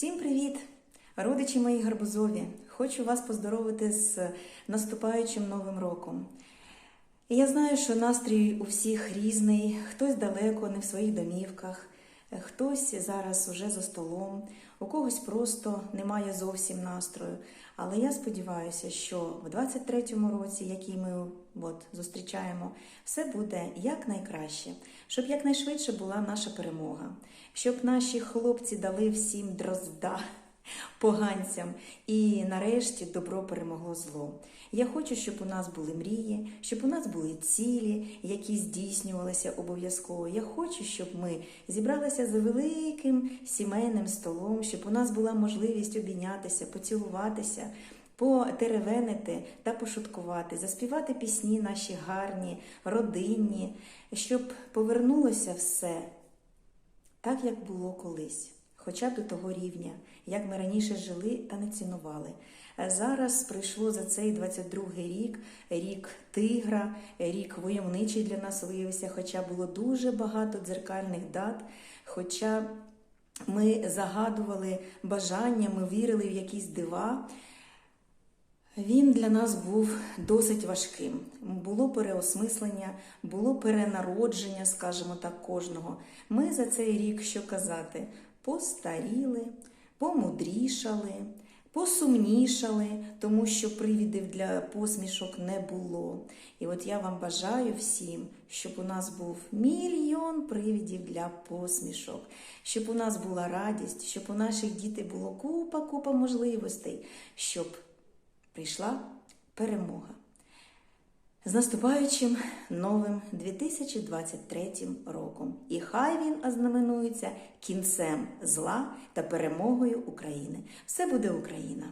Всім привіт! Родичі мої гарбузові! Хочу вас поздоровити з наступаючим новим роком. Я знаю, що настрій у всіх різний, хтось далеко, не в своїх домівках, хтось зараз уже за столом, у когось просто немає зовсім настрою. Але я сподіваюся, що в 23-му році, який ми от, зустрічаємо, все буде якнайкраще, щоб якнайшвидше була наша перемога, щоб наші хлопці дали всім дрозда поганцям, і нарешті добро перемогло зло. Я хочу, щоб у нас були мрії, щоб у нас були цілі, які здійснювалися обов'язково. Я хочу, щоб ми зібралися за великим сімейним столом, щоб у нас була можливість обійнятися, поцілуватися. Потеревенити та пошуткувати, заспівати пісні наші гарні, родинні, щоб повернулося все так, як було колись, хоча б до того рівня, як ми раніше жили та не цінували. Е, Зараз прийшло за цей 22-й рік, рік тигра, рік войовничий для нас виявився, хоча було дуже багато дзеркальних дат. Хоча ми загадували бажання, ми вірили в якісь дива. Він для нас був досить важким. Було переосмислення, було перенародження, скажімо так, кожного. Ми за цей рік, що казати, постаріли, помудрішали, посумнішали, тому що привідів для посмішок не було. І от я вам бажаю всім, щоб у нас був мільйон привідів для посмішок, щоб у нас була радість, щоб у наших дітей було купа-купа можливостей, щоб прийшла перемога. З наступаючим новим 2023 роком. І хай він ознаменується кінцем зла та перемогою України. Все буде Україна!